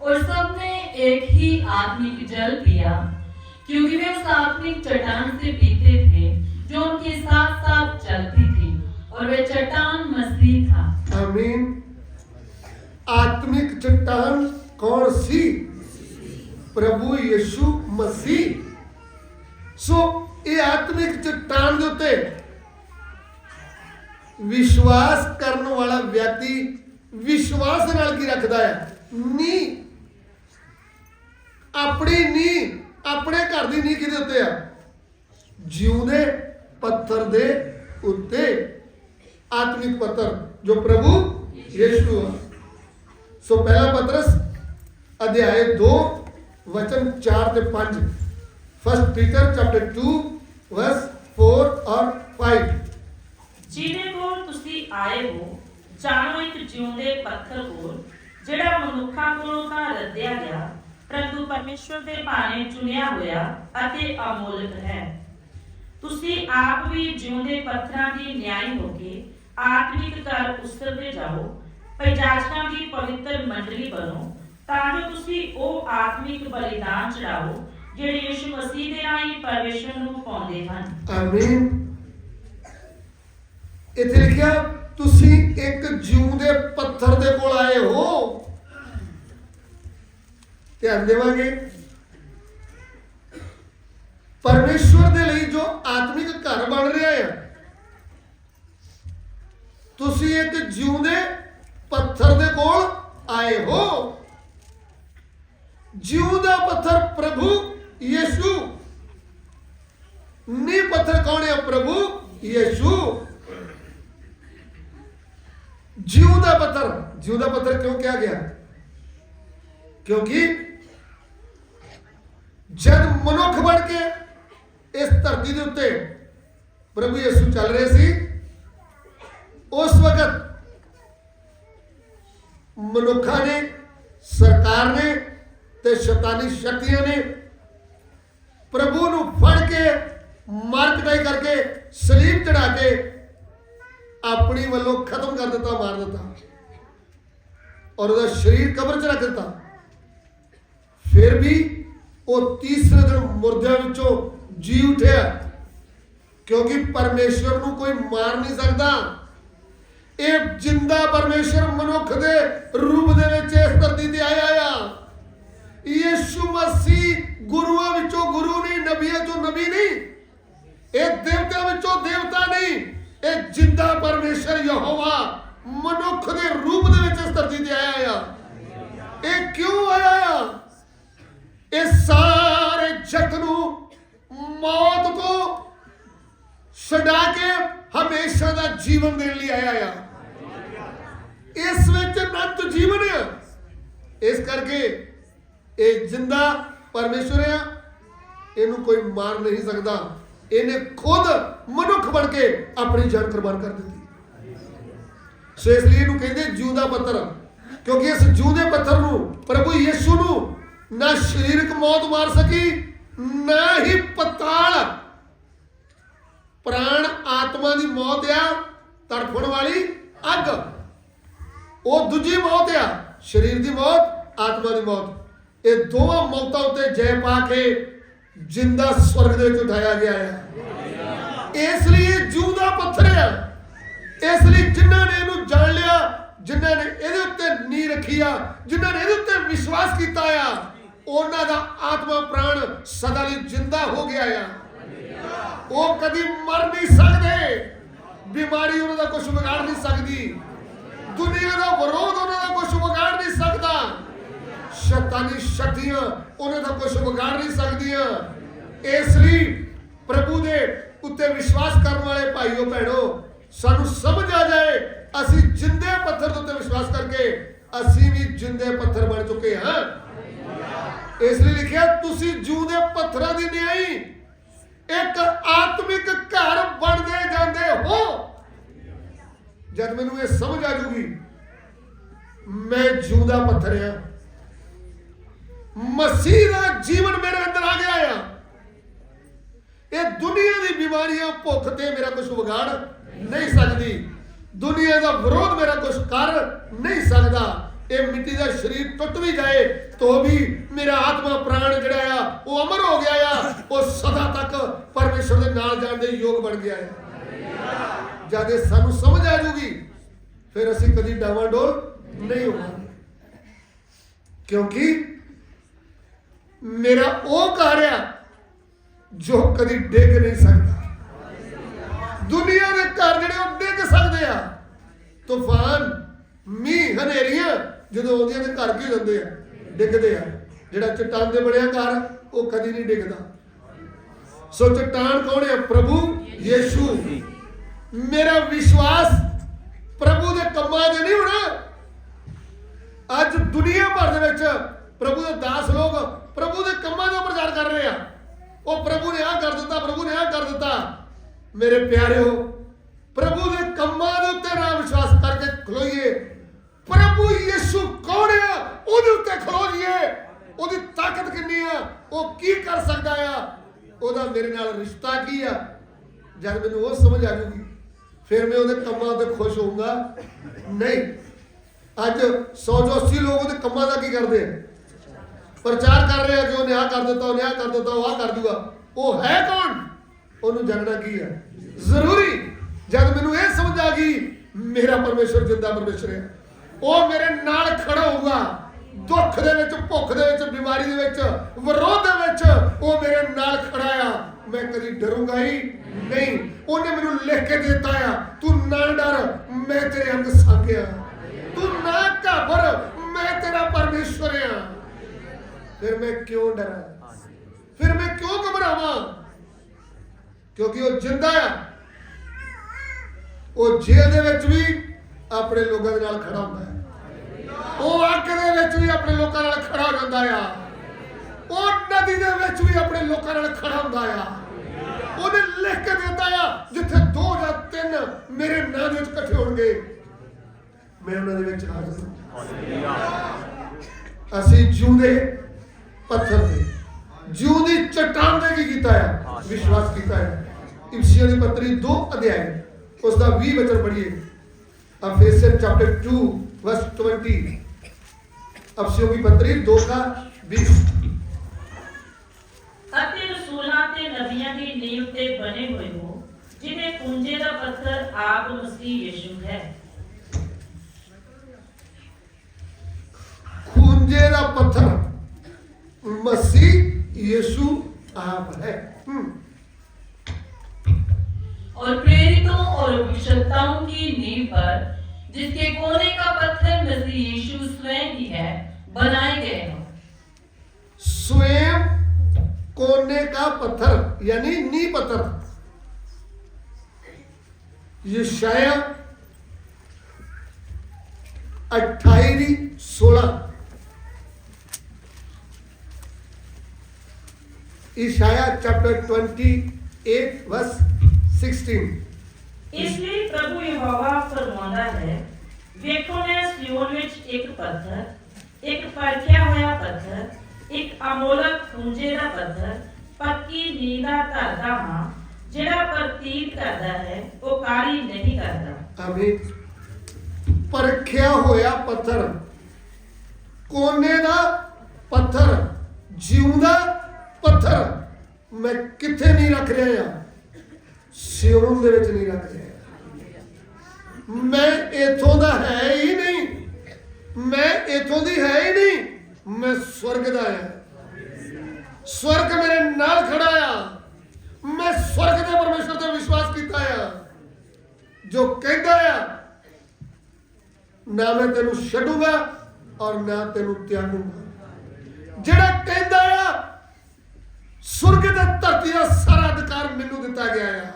और सबने एक ही आत्मिक जल पिया क्योंकि वे उस आत्मिक चट्टान से पीते थे जो उनके साथ साथ चलती थी और वे चट्टान मसीह था आमीन आत्मिक चट्टान कौन सी ਪ੍ਰਭੂ ਯਿਸੂ ਮਸੀਹ ਸੋ ਇਹ ਆਤਮਿਕ ਚਟਾਨ ਦੇ ਉੱਤੇ ਵਿਸ਼ਵਾਸ ਕਰਨ ਵਾਲਾ ਵਿਅਕਤੀ ਵਿਸ਼ਵਾਸ ਨਾਲ ਕੀ ਰੱਖਦਾ ਹੈ ਨੀ ਆਪਣੀ ਨੀ ਆਪਣੇ ਘਰ ਦੀ ਨੀ ਕਿਹਦੇ ਉੱਤੇ ਆ? ਜਿਉਂਦੇ ਪੱਥਰ ਦੇ ਉੱਤੇ। ਆਤਮਿਕ ਪੱਥਰ, ਜੋ ਪ੍ਰਭੂ ਯਿਸੂ ਆ। ਸੋ ਪਹਿਲਾ ਪਤਰਸ ਅਧਿਆਇ 2 ਵਚਨ 4 ਤੇ 5 ਫਸਟ ਪੀਟਰ ਚੈਪਟਰ 2 ਵਰਸ 4 ਔਰ 5 ਜਿਹਦੇ ਕੋਲ ਤੁਸੀਂ ਆਏ ਹੋ, ਜਾਣੋ ਇੱਕ ਜਿਉਂਦੇ ਪੱਥਰ ਕੋਲ, ਜਿਹੜਾ ਮਨੁੱਖਾਂ ਕੋਲੋਂ ਤਾਂ ਰੱਦਿਆ ਗਿਆ। ਪਰੰਤੂ ਪਰਮੇਸ਼ਵਰ ਦੇ ਭਾਣੇ ਚੁਣਿਆ ਹੋਇਆ ਅਤੇ ਅਮੋਲਕ ਹੈ। ਤੁਸੀਂ ਆਪ ਵੀ ਜਿਉਂਦੇ ਪੱਥਰਾਂ ਦੀ ਨਿਆਈ ਹੋ ਕੇ ਆਤਮਿਕ ਘਰ ਉਸਰਦੇ ਜਾਓ ਪਰਿਜਾਜਕਾਂ ਦੀ ਪਵਿੱਤਰ ਮੰਡਲੀ ਬਣੋ, ਤਾਂ ਜੋ ਤੁਸੀਂ ਉਹ ਆਤਮਿਕ ਬਲੀਦਾਨ ਚੜਾਓ ਜਿਹੜੇ ਯਿਸੂ ਮਸੀਹ ਦੇ ਰਾਹੀਂ ਪਰਮੇਸ਼ਵਰ ਨੂੰ ਪਾਉਂਦੇ ਹਨ। ਆਮੀਨ ਇੱਥੇ ਲਿਖਿਆ, ਤੁਸੀਂ ਇੱਕ ਜਿਉਂਦੇ ਪੱਥਰ ਦੇ ਕੋਲ ਆਏ ਹੋ। ਧਿਆਨ ਦੇਵਾਂਗੇ। ਪਰਮੇਸ਼ਵਰ ਦੇ ਲਈ ਜੋ ਆਤਮਿਕ ਘਰ ਬਣ ਰਿਹਾ ਹੈ ਤੁਸੀਂ ਇੱਕ ਜਿਉਂਦੇ ਪੱਥਰ ਦੇ ਕੋਲ ਆਏ ਹੋ। ਜਿਉਂਦਾ ਪੱਥਰ ਪ੍ਰਭੂ ਯਿਸੂ। ਨੀ ਪੱਥਰ ਕੌਣ ਹੈ ਪ੍ਰਭੂ ਯਿਸੂ। ਜਿਉਂਦਾ ਪੱਥਰ। ਜਿਉਂਦਾ ਪੱਥਰ ਕਿਉਂ ਕਿਹਾ ਗਿਆ? ਕਿਉਂਕਿ ਜਦ ਮਨੁੱਖ ਬਣ ਕੇ ਇਸ ਧਰਤੀ ਦੇ ਉੱਤੇ ਪ੍ਰਭੂ ਯਿਸੂ ਚੱਲ ਰਹੇ ਸੀ, ਉਸ ਵਕਤ ਮਨੁੱਖਾਂ ਨੇ, ਸਰਕਾਰ ਨੇ ਤੇ ਸ਼ੈਤਾਨੀ ਸ਼ਕਤੀਆਂ ਨੇ ਪ੍ਰਭੂ ਨੂੰ ਫੜ ਕੇ ਮਾਰ ਕਟਾਈ ਕਰਕੇ ਸਲੀਬ ਚੜਾ ਕੇ ਆਪਣੀ ਵੱਲੋਂ ਖਤਮ ਕਰ ਦਿੱਤਾ, ਮਾਰ ਦਿੱਤਾ ਔਰ ਉਹਦਾ ਸਰੀਰ ਕਬਰ 'ਚ ਰੱਖ ਦਿੱਤਾ। ਫਿਰ ਵੀ ਉਹ ਤੀਸਰੇ ਦਿਨ ਮੁਰਦਿਆਂ ਵਿੱਚੋਂ ਜੀ ਉਠਿਆ। ਕਿਉਂਕਿ ਪਰਮੇਸ਼ਵਰ ਨੂੰ ਕੋਈ ਮਾਰ ਨਹੀਂ ਸਕਦਾ। ਇਹ ਜਿੰਦਾ ਪਰਮੇਸ਼ਵਰ ਮਨੁੱਖ ਦੇ ਰੂਪ ਦੇ ਵਿੱਚ ਇਸ ਧਰਤੀ ਤੇ ਆਇਆ ਆ। ਯਿਸੂ ਮਸੀਹ ਗੁਰੂਆਂ ਵਿੱਚੋਂ ਗੁਰੂ ਨਹੀਂ, ਨਬੀਆਂ ਚੋਂ ਨਬੀ ਨਹੀਂ। ਇਹ ਦੇਵਤਿਆਂ ਵਿੱਚੋਂ ਦੇਵਤਾ ਨਹੀਂ। ਇਹ ਜਿੰਦਾ ਪਰਮੇਸ਼ਰ ਯਹੋਵਾ ਮਨੁੱਖ ਦੇ ਰੂਪ ਦੇ ਵਿੱਚ ਇਸ ਧਰਤੀ ਤੇ ਆਇਆ ਆ। ਇਹ ਕਿਉਂ ਆਇਆ ਆ? ਇਹ ਸਾਰੇ ਜਗ ਨੂੰ, ਮੌਤ ਤੋਂ ਛਡਾ ਕੇ ਹਮੇਸ਼ਾ ਦਾ ਜੀਵਨ ਦੇਣ ਲਈ ਆਇਆ ਆ। ਇਸ ਵਿੱਚ ਅਨੰਤ ਜੀਵਨ ਆ। ਇਸ ਕਰਕੇ ਇਹ ਜਿੰਦਾ ਪਰਮੇਸ਼ਰ ਆ, ਇਹਨੂੰ ਕੋਈ ਮਾਰ ਨਹੀਂ ਸਕਦਾ। ਇਹਨੇ ਖੁਦ ਮਨੁੱਖ ਬਣ ਕੇ ਆਪਣੀ ਜਾਨ ਕੁਰਬਾਨ ਕਰ ਦਿੱਤੀ। ਸੋ ਇਸ ਲਈ ਇਹਨੂੰ ਕਹਿੰਦੇ ਜੂ ਦਾ ਪੱਥਰ। ਕਿਉਂਕਿ ਇਸ ਜਿਉਂਦੇ ਪੱਥਰ ਨੂੰ, ਪ੍ਰਭੂ ਯਿਸੂ ਨੂੰ ਨਾ ਸਰੀਰਕ ਮੌਤ ਮਾਰ ਸਕੀ, ਨਾ ਹੀ ਪਤਾਲ। ਪ੍ਰਾਣ ਆਤਮਾ ਦੀ ਮੌਤ ਆ, ਤੜਫਣ ਵਾਲੀ ਅੱਗ। ਉਹ ਦੂਜੀ ਮੌਤ ਆ, ਸਰੀਰ ਦੀ ਮੌਤ, ਆਤਮਾ ਦੀ ਮੌਤ। ਇਹ ਦੋਵਾਂ ਮੌਤਾਂ ਉੱਤੇ ਜੈ ਪਾ ਕੇ ਜਿੰਦਾ ਸਵਰਗ ਦੇ ਵਿੱਚ ਉਠਾਇਆ ਗਿਆ ਹੈ। ਇਸ ਲਈ ਇਹ ਜਿਉਂਦਾ ਪੱਥਰ ਆ। ਇਸ ਲਈ ਜਿਨ੍ਹਾਂ ਨੇ ਇਹਨੂੰ ਜਾਣ ਲਿਆ, ਜਿਨ੍ਹਾਂ ਨੇ ਇਹਦੇ ਉੱਤੇ ਨੀ ਰੱਖੀ ਆ, ਜਿਨ੍ਹਾਂ ਨੇ ਇਹਦੇ ਉੱਤੇ ਵਿਸ਼ਵਾਸ ਕੀਤਾ ਆ ਉਹਨਾਂ ਦਾ ਆਤਮਾ ਪ੍ਰਾਣ ਸਦਾ ਲਈ ਜਿੰਦਾ ਹੋ ਗਿਆ ਆ। ਉਹ ਕਦੀ ਮਰ ਨਹੀਂ ਸਕਦੇ। ਬਿਮਾਰੀ ਉਹਨਾਂ ਦਾ ਕੁਝ ਵਿਗਾੜ ਨਹੀਂ ਸਕਦੀ। ਦੁਨੀਆ ਦਾ ਵਿਰੋਧ ਉਹਨਾਂ ਦਾ ਕੁਝ ਵਿਗਾੜ ਨਹੀਂ ਸਕਦਾ। ਸ਼ੈਤਾਨੀ ਸ਼ਕਤੀਆਂ ਉਹਨਾਂ ਦਾ ਕੁਝ ਵਿਗਾੜ ਨਹੀਂ ਸਕਦੀਆਂ। ਇਸ ਲਈ ਪ੍ਰਭੂ ਦੇ ਉੱਤੇ ਵਿਸ਼ਵਾਸ ਕਰਨ ਵਾਲੇ ਭਾਈਓ ਭੈਣੋ, ਸਾਨੂੰ ਸਮਝ ਆ ਜਾਏ, ਅਸੀਂ ਜਿੰਦੇ ਪੱਥਰ ਦੇ ਉੱਤੇ ਵਿਸ਼ਵਾਸ ਕਰਕੇ ਅਸੀਂ ਵੀ ਜਿੰਦੇ ਪੱਥਰ ਬਣ ਚੁੱਕੇ ਹਾਂ। ਇਸ ਲਈ ਲਿਖਿਆ, ਤੁਸੀਂ ਜੂਦੇ ਪੱਥਰਾਂ ਦੀ ਨਿਆਈ, ਇੱਕ ਆਤਮਿਕ ਘਰ ਬਣਦੇ ਜਾਂਦੇ ਹੋ। ਜਦ ਮੈਨੂੰ ਇਹ ਸਮਝ ਆ ਜੂਗੀ, ਮੈਂ ਜਿਉਂਦਾ ਪੱਥਰ ਆ ਮਸੀਹ ਦਾ ਜੀਵਨ ਮੇਰੇ ਅੰਦਰ ਆ ਗਿਆ ਆ। ਇਹ ਦੁਨੀਆ ਦੀ ਬਿਮਾਰੀਆਂ ਭੁੱਖ ਤੇ ਮੇਰਾ ਕੁਝ ਵਿਗਾੜ ਨਹੀਂ ਸਕਦੀ। ਦੁਨੀਆ ਦਾ ਵਿਰੋਧ ਮੇਰਾ ਕੁਝ ਕਰ ਨਹੀਂ ਸਕਦਾ। ਇਹ ਮਿੱਟੀ ਦਾ ਸਰੀਰ ਟੁੱਟ ਵੀ ਜਾਏ, ਤੋ ਵੀ ਮੇਰਾ ਆਤਮਾ ਪ੍ਰਾਣ ਜਿਹੜਾ ਆ, ਉਹ ਅਮਰ ਹੋ ਗਿਆ ਆ, ਉਹ ਸਦਾ ਤੱਕ ਪਰਮੇਸ਼ਰ ਦੇ ਨਾਲ ਜਾਣ ਦੇ ਯੋਗ ਬਣ ਗਿਆ ਆ। ਜਦ ਇਹ ਸਾਨੂੰ ਸਮਝ ਆ ਜੂਗੀ, ਫਿਰ ਅਸੀਂ ਕਦੀ ਡਾਵਾਂਡੋਲ ਨਹੀਂ ਹੋਵਾਂਗੇ। ਕਿਉਂਕਿ ਮੇਰਾ ਉਹ ਘਰ ਆ ਜੋ ਕਦੀ ਡਿੱਗ ਨਹੀਂ ਸਕਦਾ। ਦੁਨੀਆ ਦੇ ਘਰ ਜਿਹੜੇ ਉਹ ਡਿੱਗ ਸਕਦੇ ਆ, ਤੂਫਾਨ, ਮੀਂਹ, ਹਨੇਰੀਆਂ ਜਦੋਂ ਆਉਂਦੀਆਂ ਤੇ ਘਰ ਕੀ ਜਾਂਦੇ ਆ? ਡਿੱਗਦੇ ਆ। ਜਿਹੜਾ ਚਟਾਨ ਦੇ ਬਣਿਆ ਘਰ, ਉਹ ਕਦੀ ਨਹੀਂ ਡਿੱਗਦਾ। ਸੋ ਚਟਾਨ ਕੌਣ ਹੈ ਪ੍ਰਭੂ ਯੀਸ਼ੂ। ਮੇਰਾ ਵਿਸ਼ਵਾਸ ਪ੍ਰਭੂ ਦੇ ਕੰਮਾਂ ਦੇ ਨਹੀਂ ਹੋਣਾ। ਅੱਜ ਦੁਨੀਆ ਭਰ ਦੇ ਵਿੱਚ ਪ੍ਰਭੂ ਦੇ ਦਾਸ ਲੋਕ ਪ੍ਰਭੂ ਦੇ ਕੰਮਾਂ ਦਾ ਪ੍ਰਚਾਰ ਕਰ ਰਹੇ ਆ। ਉਹ ਪ੍ਰਭੂ ਨੇ ਆਹ ਕਰ ਦਿੱਤਾ, ਪ੍ਰਭੂ ਨੇ ਆਹ ਕਰ ਦਿੱਤਾ। ਮੇਰੇ ਪਿਆਰਿਓ, ਪ੍ਰਭੂ ਦੇ ਕੰਮਾਂ ਦੇ ਉੱਤੇ ਨਾ ਵਿਸ਼ਵਾਸ ਕਰਕੇ ਖਲੋਈਏ। ਉਹਦੇ ਉੱਤੇ ਖਲੋ ਜਾਈਏ। ਉਹਦੀ ਤਾਕਤ ਕਿੰਨੀ ਆ? ਉਹ ਕੀ ਕਰ ਸਕਦਾ ਆ? ਉਹਦਾ ਮੇਰੇ ਨਾਲ ਰਿਸ਼ਤਾ ਕੀ ਆ? ਜਦ ਮੈਨੂੰ ਉਹ ਸਮਝ ਆ ਜੂਗੀ, ਫਿਰ ਮੈਂ ਉਹਦੇ ਕੰਮਾਂ ਤੇ ਖੁਸ਼ ਹੋਊਂਗਾ। ਨਹੀਂ, ਅੱਜ 100 ਜੋ 80 ਲੋਕ ਉਹਦੇ ਕੰਮਾਂ ਦਾ ਕੀ ਕਰਦੇ? ਆ ਪ੍ਰਚਾਰ ਕਰ ਰਹੇ ਆ ਕਿ ਉਹਨੇ ਆ ਕਰ ਦਿੱਤਾ, ਉਹਨੇ ਆ ਕਰ ਦਿੱਤਾ, ਉਹ ਆ ਕਰ ਦੂਗਾ। ਉਹ ਹੈ ਕੌਣ? ਉਹਨੂੰ ਜਾਣਨਾ ਕੀ ਹੈ ਜ਼ਰੂਰੀ, ਜਦ ਮੈਨੂੰ ਇਹ ਸਮਝ ਆ ਗਈ, ਮੇਰਾ ਪਰਮੇਸ਼ਰ ਜਿੰਦਾ ਪਰਮੇਸ਼ਰ ਹੈ। ਉਹ ਮੇਰੇ ਨਾਲ ਖੜਾ ਹੋਊਗਾ। ਦੁੱਖ ਦੇ ਵਿੱਚ ਭੁੱਖ ਦੇ ਵਿੱਚ ਬਿਮਾਰੀ ਦੇ ਵਿੱਚ ਵਿਰੋਧ ਦੇ ਵਿੱਚ ਉਹ ਮੇਰੇ ਨਾਲ ਖੜਾ ਆ ਮੈਂ ਕਦੀ ਡਰੂੰਗਾ ਹੀ ਨਹੀਂ ਉਹਨੇ ਮੈਨੂੰ ਲਿਖ ਕੇ ਦਿੱਤਾ ਆ ਤੂੰ ਨਾ ਡਰ ਮੈਂ ਤੇਰੇ ਅੰਗ ਸਾਕਿਆ ਤੂੰ ਨਾ ਘਬਰ ਮੈਂ ਤੇਰਾ ਪਰਮੇਸ਼ਰ ਆ ਫਿਰ ਮੈਂ ਕਿਉਂ ਡਰਾਂ ਫਿਰ ਮੈਂ ਕਿਉਂ ਘਬਰਾਵਾਂ ਕਿਉਂਕਿ ਉਹ ਜਿੰਦਾ ਆ ਉਹ ਜੇਲ੍ਹ ਦੇ ਵਿੱਚ ਵੀ ਆਪਣੇ ਲੋਕਾਂ ਦੇ ਨਾਲ ਖੜਾ ਹੁੰਦਾ ਹੈ ਉਹ ਅੱਗ ਦੇ ਵਿੱਚ ਵੀ ਆਪਣੇ ਲੋਕਾਂ ਨਾਲ ਖੜਾ ਹੋ ਜਾਂਦਾ ਆ। ਉਹ ਨਦੀ ਦੇ ਵਿੱਚ ਵੀ ਆਪਣੇ ਲੋਕਾਂ ਨਾਲ ਖੜਾ ਹੁੰਦਾ ਆ। ਉਹਨੇ ਲਿਖ ਕੇ ਦਿੱਤਾ ਆ, ਜਿੱਥੇ ਦੋ ਜਾਂ ਤਿੰਨ ਮੇਰੇ ਨਾਂ ਦੇ ਵਿੱਚ ਇਕੱਠੇ ਹੋਣਗੇ। ਮੈਂ ਉਹਨਾਂ ਦੇ ਵਿੱਚ ਹਾਜ਼ਰ ਅਸੀਂ ਜਿਉਂਦੇ ਪੱਥਰ ਤੇ, ਜਿਉਂਦੀ ਚਟਾਨ ਦੇ ਕੀ ਕੀਤਾ ਆ? ਵਿਸ਼ਵਾਸ ਕੀਤਾ ਹੈ ਇਫਸੀਆਂ ਦੀ ਪੱਤਰੀ 2 ਅਧਿਆਇ ਉਸ ਦਾ 20 ਵਚਨ ਪੜ੍ਹੀਏ। ਅਫੇਸੀਅਨ ਚੈਪਟਰ 2 verse 20 ਅਫਸੀਆਂ ਦੀ ਪੱਤਰੀ 2 का 20 ਅਤੇ ਰਸੂਲਾਂ ਤੇ ਨਬੀਆਂ ਦੀ ਨੀਂਵ ਤੇ ਬਣੇ ਹੋਏ ਹੋ ਜਿਹਦੇ ਕੁੰਜੇ ਦਾ ਪੱਥਰ ਆਪ ਮਸੀਹ ਯਿਸੂ ਹੈ ਖੂੰਜੇ ਦਾ ਪੱਥਰ ਸ਼ਾਇਆ 28 ਦੀ 16 ईशाया चैप्टर 28 वर्स 16 इसलिए प्रभु यहोवा फरमाता है ਵੇਖੋ ਮੈਂ ਸਿਓਨ ਵਿੱਚ ਇੱਕ ਪੱਥਰ, ਇੱਕ ਪਰਖਿਆ ਹੋਇਆ ਪੱਥਰ, ਇੱਕ ਅਮੋਲਕ ਖੁੰਝੇ ਦਾ ਪੱਥਰ, ਪੱਕੀ ਨੀਂਦ ਦਾ ਧਰਦਾ ਹਾਂ। ਜਿਹੜਾ ਪ੍ਰਤੀਤ ਕਰਦਾ ਹੈ, ਉਹ ਕਾਰੀ ਨਹੀਂ ਕਰਦਾ। ਆਮੀਨ ਪਰਖਿਆ ਹੋਇਆ ਪੱਥਰ। ਕੋਨੇ ਦਾ ਪੱਥਰ ਜਿਉਂਦਾ ਪੱਥਰ, ਮੈਂ ਕਿੱਥੇ ਨਹੀਂ ਰੱਖ ਰਿਹਾ? ਆ ਸਿਉਣ ਦੇ ਵਿੱਚ ਨਹੀਂ ਰੱਖ ਰਿਹਾ। ਮੈਂ ਇਥੋਂ ਦਾ ਹੈ ਹੀ ਨਹੀਂ। ਮੈਂ ਇਥੋਂ ਦੀ ਹੈ ਹੀ ਨਹੀਂ। ਮੈਂ ਸਵਰਗ ਦਾ ਆ ਸਵਰਗ ਮੇਰੇ ਨਾਲ ਖੜਾ ਆ। ਮੈਂ ਸਵਰਗ ਦੇ ਪਰਮੇਸ਼ਰ ਤੇ ਵਿਸ਼ਵਾਸ ਕੀਤਾ ਆ। ਜੋ ਕਹਿੰਦਾ ਆ, ਨਾ ਮੈਂ ਤੈਨੂੰ ਛੱਡੂਗਾ ਔਰ ਨਾ ਤੈਨੂੰ ਤਿਆਗੂਗਾ। ਜਿਹੜਾ ਕਹਿੰਦਾ ਆ ਸੁਰਗ ਤੇ ਧਰਤੀ ਦਾ ਸਾਰਾ ਅਧਿਕਾਰ ਮੈਨੂੰ ਦਿੱਤਾ ਗਿਆ ਆ।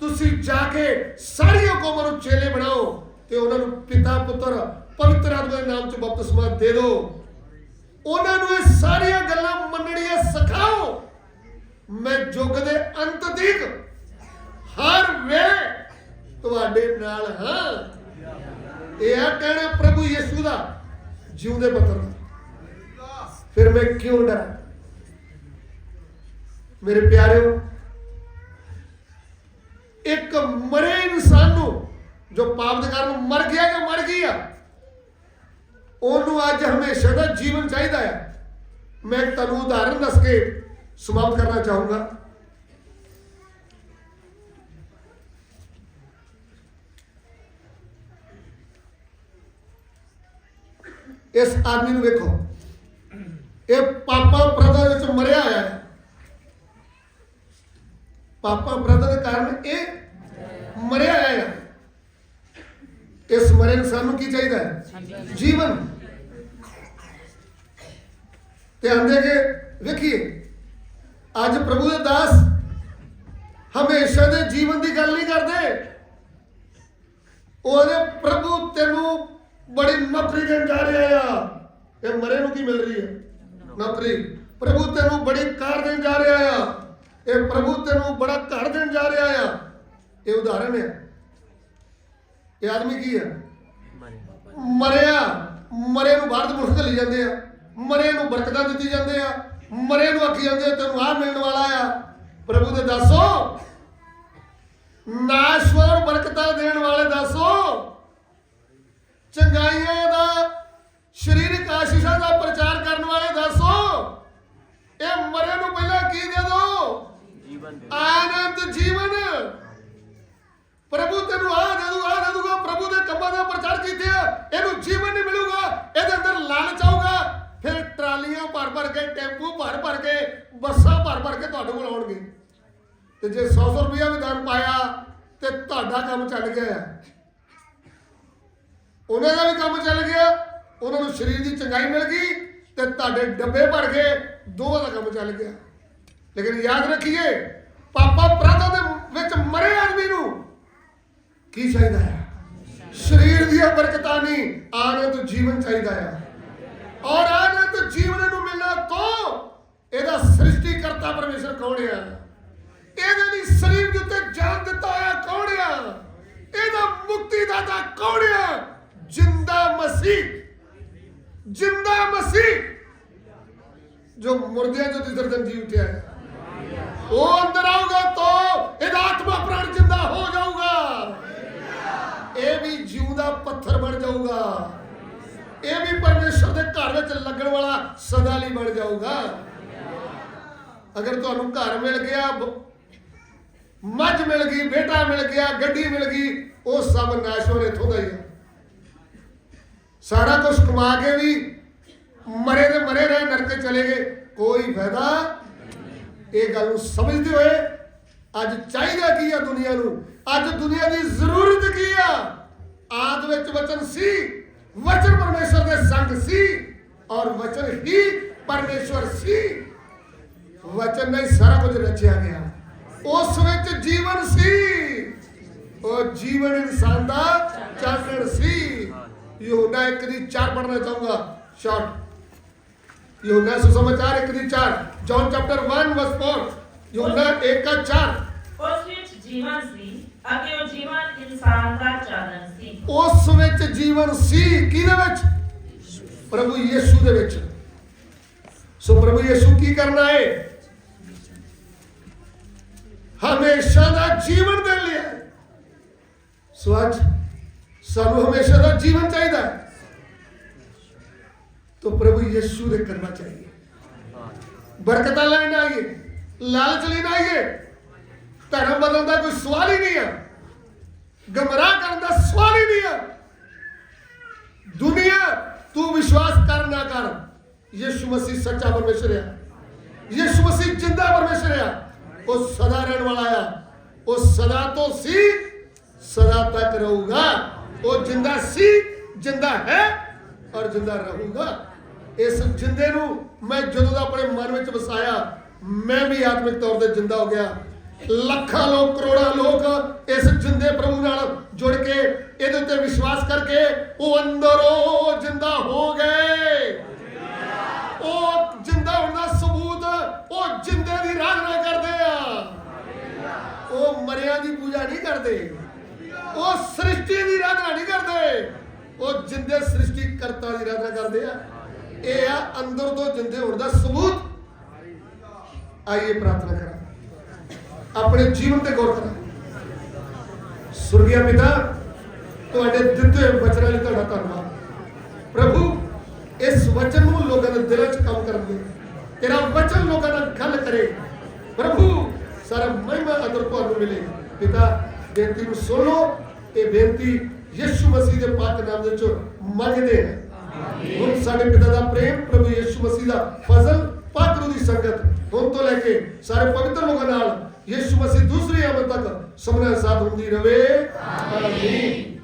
ਤੁਸੀਂ ਜਾ ਕੇ ਸਾਰੀਆਂ ਕੌਮਾਂ ਨੂੰ ਚੇਲੇ ਬਣਾਓ ਤੇ ਉਹਨਾਂ ਨੂੰ ਪਿਤਾ, ਪੁੱਤਰ, ਪਵਿੱਤਰ ਆਤਮਾ ਦੇ ਨਾਮ ਚ ਬਪਤਿਸਮਾ ਦੇ ਦਿਓ। ਉਹਨਾਂ ਨੂੰ ਇਹ ਸਾਰੀਆਂ ਗੱਲਾਂ ਮੰਨਣੀਆਂ ਸਿਖਾਓ। ਮੈਂ ਯੁੱਗ ਦੇ ਅੰਤ ਤੱਕ ਹਰ ਵੇਲੇ ਤੁਹਾਡੇ ਨਾਲ ਹਾਂ। ਇਹ ਆ ਕਹਿਣਾ ਪ੍ਰਭੂ ਯਿਸੂ ਦਾ, ਜਿਉਂਦੇ ਪੱਤਰ ਦਾ। ਫਿਰ ਮੈਂ ਕਿਉਂ ਡਰਾਂ? ਮੇਰੇ ਪਿਆਰਿਓ, ਇੱਕ ਮਰੇ ਇਨਸਾਨ ਨੂੰ ਜੋ ਪਾਪ ਦੇ ਕਾਰਨ ਮਰ ਗਿਆ ਜਾਂ ਮਰ ਗਈ ਆ, ਉਹਨੂੰ ਅੱਜ ਹਮੇਸ਼ਾ ਦਾ ਜੀਵਨ ਚਾਹੀਦਾ ਆ। ਮੈਂ ਤੁਹਾਨੂੰ ਉਦਾਹਰਨ ਦੱਸ ਕੇ ਸਮਾਪਤ ਕਰਨਾ ਚਾਹੂੰਗਾ ਇਸ ਆਦਮੀ ਨੂੰ ਵੇਖੋ ਇਹ ਪਾਪਾ ਪ੍ਰਦਾ ਵਿੱਚ ਮਰਿਆ ਹੋਇਆ ਹੈ ਪਾਪਾ ਪ੍ਰਦਾ ਦੇ ਕਾਰਨ ਇਹ ਮਰਿਆ ਹੋਇਆ ਹੈ ਇਸ ਮਰੇ ਇਨਸਾਨ ਨੂੰ ਕੀ ਚਾਹੀਦਾ ਹੈ ਜੀਵਨ ਧਿਆਨ ਦੇ ਕੇ ਵੇਖੀਏ ਅੱਜ ਪ੍ਰਭੂ ਦੇ ਦਾਸ ਹਮੇਸ਼ਾ ਦੇ ਜੀਵਨ ਦੀ ਗੱਲ ਨਹੀਂ ਕਰਦੇ। ਉਹਦੇ ਪ੍ਰਭੂ, ਤੈਨੂੰ ਬੜੀ ਨਫ਼ਰੀ ਦੇਣ ਜਾ ਰਿਹਾ ਆ। ਇਹ ਮਰੇ ਨੂੰ ਕੀ ਮਿਲ ਰਹੀ ਹੈ? ਨਫ਼ਰੀ। ਪ੍ਰਭੂ, ਤੈਨੂੰ ਬੜੀ ਕਾਰ ਦੇਣ ਜਾ ਰਿਹਾ ਆ। ਇਹ ਪ੍ਰਭੂ, ਤੈਨੂੰ ਬੜਾ ਘਰ ਦੇਣ ਜਾ ਰਿਹਾ ਆ। ਇਹ ਉਦਾਹਰਣ ਹੈ। ਇਹ ਆਦਮੀ ਕੀ ਹੈ? ਮਰਿਆ। ਮਰੇ ਨੂੰ ਬਾਹਰ ਦੇ ਮੁਲਕ ਚਲੀ ਜਾਂਦੇ ਆ। ਮਰੇ ਨੂੰ ਬਰਕਤਾਂ ਦਿੱਤੀ ਜਾਂਦੇ ਆ। ਮਰੇ ਨੂੰ ਆਖੀ ਜਾਂਦੇ ਆ, ਤੈਨੂੰ ਆਹ ਮਿਲਣ ਵਾਲਾ ਆ। ਪ੍ਰਭੂ ਦੇ ਦੱਸੋ ਨਾਸ਼ਵਰ ਬਰਕਤਾਂ ਦੇਣ ਵਾਲਾ ਦੱਸੋ ਚੰਗਾਈਆਂ ਦਾ ਸਰੀਰਕ ਆਸ਼ੀਸ਼ਾਂ ਦਾ ਪ੍ਰਚਾਰ ਕਰਨ ਵਾਲੇ ਦੱਸੋ ਇਹ ਮਰੇ ਨੂੰ ਪਹਿਲਾਂ ਕੀ ਦੇ ਦੋ ਆਨੰਦ ਜੀਵਨ ਪ੍ਰਭੂ ਤੈਨੂੰ ਆ ਦੇ ਦੂ ਆ ਦੇ ਦੂਗਾ ਪ੍ਰਭੂ ਦੇ ਕੰਮਾਂ ਦਾ ਪ੍ਰਚਾਰ ਕੀਤੇ ਆ ਇਹਨੂੰ ਜੀਵਨ ਨਹੀਂ ਮਿਲੂਗਾ ਇਹਦੇ ਅੰਦਰ ਲਾਲਚ ਆਊਗਾ ਫਿਰ ਟਰਾਲੀਆਂ ਭਰ ਭਰ ਕੇ, ਟੈਂਪੂ ਭਰ ਭਰ ਕੇ, ਬੱਸਾਂ ਭਰ ਭਰ ਕੇ ਤੁਹਾਡੇ ਕੋਲ ਆਉਣਗੇ। ਤੇ ਜੇ 100 ਰੁਪਇਆ ਵੀ ਦਾਨ ਪਾਇਆ, ਤੇ ਤੁਹਾਡਾ ਕੰਮ ਚੱਲ ਗਿਆ ਆ। ਉਹਨਾਂ ਦਾ ਵੀ ਕੰਮ ਚੱਲ ਗਿਆ, ਉਹਨਾਂ ਨੂੰ ਸਰੀਰ ਦੀ ਚੰਗਾਈ ਮਿਲ ਗਈ, ਤੇ ਤੁਹਾਡੇ ਡੱਬੇ ਭਰ ਗਏ ਦੋਵਾਂ ਦਾ ਕੰਮ ਚੱਲ ਗਿਆ। ਲੇਕਿਨ ਯਾਦ ਰੱਖੀਏ, ਪਾਪਾ ਪ੍ਰਾਦਾ ਦੇ ਵਿੱਚ ਮਰੇ ਆਦਮੀ ਨੂੰ ਕੀ ਚਾਹੀਦਾ ਹੈ ਸਰੀਰ ਦੀਆਂ ਬਰਕਤਾਂ ਨਹੀਂ ਆਨੰਦ ਜੀਵਨ ਚਾਹੀਦਾ ਹੈ ਔਰ ਆਨੰਦ ਜੀਵਨ ਨੂੰ ਮਿਲਣਾ ਤੋਂ ਇਹਦਾ ਸ੍ਰਿਸ਼ਟੀ ਕਰਤਾ ਪਰਮੇਸ਼ਰ ਕੌਣ ਹੈ ਇਹਦੇ ਲਈ ਸਰੀਰ ਦੇ ਉੱਤੇ ਜਾਨ ਦਿੱਤਾ ਹੋਇਆ ਕੌਣ ਆ? ਇਹਦਾ ਮੁਕਤੀ ਦਾਤਾ ਕੌਣ ਆ? ਜਿੰਦਾ ਮਸੀਹ। ਜਿੰਦਾ ਮਸੀਹ। ਜੋ ਮੁਰਦਿਆਂ ਤੋਂ ਤਿਸਰ ਦਿਨ ਜੀ ਉੱਠਿਆ ਹੈ। ਉਹ ਅੰਦਰ ਆਊਗਾ ਤਾਂ ਇਹਦਾ ਆਤਮਾ ਪ੍ਰਾਣ ਜਿੰਦਾ ਹੋ ਜਾਊਗਾ। ਇਹ ਵੀ ਜਿਉਂਦਾ ਪੱਥਰ ਬਣ ਜਾਊਗਾ। ਇਹ ਵੀ ਪਰਮੇਸ਼ਰ ਦੇ ਘਰ ਵਿੱਚ ਲੱਗਣ ਵਾਲਾ ਸਦਾ ਲਈ ਬਣ ਜਾਊਗਾ। ਅਗਰ ਤੁਹਾਨੂੰ ਘਰ ਮਿਲ ਗਿਆ, ਮੱਝ ਮਿਲ ਗਈ, ਬੇਟਾ ਮਿਲ ਗਿਆ, ਗੱਡੀ ਮਿਲ ਗਈ, ਉਹ ਸਭ ਨਾਸ਼ਵਰ ਇਥੋਂ ਦਾ ਹੀ ਹੈ ਸਾਰਾ ਕੁਝ ਕਮਾ ਕੇ ਵੀ ਮਰੇ ਦੇ ਮਰੇ ਰਹੇ, ਨਰਕੇ ਚਲੇ ਗਏ, ਕੋਈ ਫਾਇਦਾ ਇਹ ਗੱਲ ਨੂੰ ਸਮਝਦੇ ਹੋਏ ਅੱਜ ਚਾਹੀਦਾ ਕੀ ਆ ਦੁਨੀਆ ਨੂੰ? ਅੱਜ ਦੁਨੀਆ ਦੀ ਜ਼ਰੂਰਤ ਕੀ ਆ? ਆਦ ਵਿੱਚ ਵਚਨ ਸੀ, ਵਚਨ ਪਰਮੇਸ਼ਰ ਦੇ ਸੰਗ ਸੀ, ਔਰ ਵਚਨ ਹੀ ਪਰਮੇਸ਼ਰ ਸੀ। ਵਚਨ ਨਹੀਂ ਸਾਰਾ ਕੁਝ ਰਚਿਆ ਗਿਆ ਉਸ ਵਿੱਚ ਜੀਵਨ ਸੀ ਉਹ ਜੀਵਨ ਇਨਸਾਨ ਦਾ ਚਾਨਣ ਸੀ ਯੋਨਾ ਇੱਕ ਦੀ ਚਾਰ ਪੜਨਾ ਚਾਹੂੰਗਾ ਸ਼ਾਰਟ ਯੋਨਾ ਸੁਸਮਾਚਾਰ ਇੱਕ ਦੀ ਚਾਰ ਜੌਨ ਚੈਪਟਰ 1 ਵਰਸ 4 ਯੋਨਾ ਇੱਕ ਦਾ ਚਾਰ ਉਸ ਵਿੱਚ ਜੀਵਨ ਸੀ ਅਤੇ ਉਹ ਜੀਵਨ ਇਨਸਾਨ ਦਾ ਚਾਨਣ ਸੀ ਉਸ ਵਿੱਚ ਜੀਵਨ ਸੀ ਕਿਹਦੇ ਵਿੱਚ ਪ੍ਰਭੂ ਯੀਸ਼ੂ ਦੇ ਵਿੱਚ ਸੋ ਪ੍ਰਭੂ ਯੀਸ਼ੂ ਕੀ ਕਰਨਾ ਹੈ ਹਮੇਸ਼ਾ ਦਾ ਜੀਵਨ ਦੇ ਲਈ ਸੋ ਅੱਜ ਸਾਨੂੰ ਹਮੇਸ਼ਾ ਦਾ ਜੀਵਨ ਚਾਹੀਦਾ ਹੈ तो प्रभु यीशु ने करना चाहिए बरकत लेना आइए लालच लेना आइए धर्म बदलने का कोई सवाल ही नहीं है ਗਮਰਾਹ ਕਰਨ ਦਾ ਸਵਾਲ ਹੀ ਨਹੀਂ ਹੈ ਦੁਨੀਆ ਤੂੰ ਵਿਸ਼ਵਾਸ ਕਰ ਨਾ ਕਰ ਯਿਸੂ ਮਸੀਹ ਸੱਚਾ ਪਰਮੇਸ਼ਰ ਹੈ ਯਿਸੂ ਮਸੀਹ ਜਿੰਦਾ ਪਰਮੇਸ਼ਰ ਹੈ ਉਹ ਸਦਾ ਰਹਿਣ ਵਾਲਾ ਆ। ਉਹ ਸਦਾ ਤੋਂ ਸੀ, ਸਦਾ ਤੱਕ ਰਹੂਗਾ। ਉਹ ਜਿੰਦਾ ਸੀ, ਜਿੰਦਾ ਹੈ ਔਰ ਜਿੰਦਾ ਰਹੂਗਾ। ਇਸ ਜਿੰਦੇ ਨੂੰ ਮੈਂ ਜਦੋਂ ਦਾ ਆਪਣੇ ਮਨ ਵਿੱਚ ਵਸਾਇਆ, ਮੈਂ ਵੀ ਆਤਮਿਕ ਤੌਰ ਤੇ ਜਿੰਦਾ ਹੋ ਗਿਆ। ਲੱਖਾਂ ਲੋਕ, ਕਰੋੜਾਂ ਲੋਕ ਇਸ ਜਿੰਦੇ ਪ੍ਰਭੂ ਨਾਲ ਜੁੜ ਕੇ ਇਹਦੇ ਉੱਤੇ ਵਿਸ਼ਵਾਸ ਕਰਕੇ ਉਹ ਅੰਦਰੋਂ ਜਿੰਦਾ ਹੋ ਗਏ। ਉਹ ਜਿੰਦਾ ਹੋਣ ਦਾ ਸਬੂਤ ਉਹ ਜਿੰਦੇ ਦੀ ਆਰਾਧਨਾ ਕਰਦੇ ਆ। ਮਰਿਆਂ ਦੀ ਪੂਜਾ ਨਹੀਂ ਕਰਦੇ। ਉਹ ਸ੍ਰਿਸ਼ਟੀ ਦੀ ਆਰਾਧਨਾ ਨਹੀਂ ਕਰਦੇ। ਉਹ ਜਿੰਦੇ ਸ੍ਰਿਸ਼ਟੀ ਕਰਤਾ ਦੀ ਆਰਾਧਨਾ ਕਰਦੇ ਆ। ਇਹ ਆ ਅੰਦਰ ਤੋਂ ਜਿੰਦੇ ਹੋਣ ਦਾ ਸਬੂਤ। ਆਈਏ ਪ੍ਰਾਰਥਨਾ ਕਰਾਂ। ਆਪਣੇ ਜੀਵਨ ਤੇ ਗੌਰ ਕਰਾਂ। ਸੁਰਗੀਆ ਪਿਤਾ, ਤੁਹਾਡੇ ਦਿੱਤੇ ਹੋਏ ਵਚਨਾਂ ਲਈ ਤੁਹਾਡਾ ਧੰਨਵਾਦ। ਪ੍ਰਭੂ, ਇਸ ਵਚਨ ਨੂੰ ਲੋਕਾਂ ਦੇ ਦਿਲਾਂ 'ਚ ਕੰਮ ਕਰਨ ਦੇ। ਤੇਰਾ ਵਚਨ ਲੋਕਾਂ ਨਾਲ ਗੱਲ ਕਰੇ। ਪ੍ਰਭੂ ਸਾਰਾ ਮਹਿਮਾ ਅਦਰ ਤੁਹਾਨੂੰ ਮਿਲੇ ਪਿਤਾ ਬੇਨਤੀ ਨੂੰ ਸੁਣੋ ਇਹ ਬੇਨਤੀ ਯਿਸੂ ਮਸੀਹ ਦੇ ਪਾਕ ਨਾਮ ਦੇ ਵਿੱਚ ਮੰਗਦੇ ਹਾਂ ਹੁਣ ਸਾਡੇ ਪਿਤਾ ਦਾ ਪ੍ਰੇਮ ਪ੍ਰਭੂ ਯਿਸੂ ਮਸੀਹ ਦਾ ਫਜ਼ਲ ਪਾਕ ਨੂੰ ਦੀ ਸੰਗਤ ਹੁਣ ਤੋਂ ਲੈ ਕੇ ਸਾਰੇ ਪਵਿੱਤਰ ਲੋਕਾਂ ਨਾਲ ਯਿਸੂ ਮਸੀਹ ਦੂਸਰੀ ਆਮਦ ਤੱਕ ਸਭਨਾਂ ਸਾਥ ਹੁੰਦੀ ਰਵੇ। ਆਮੀਨ।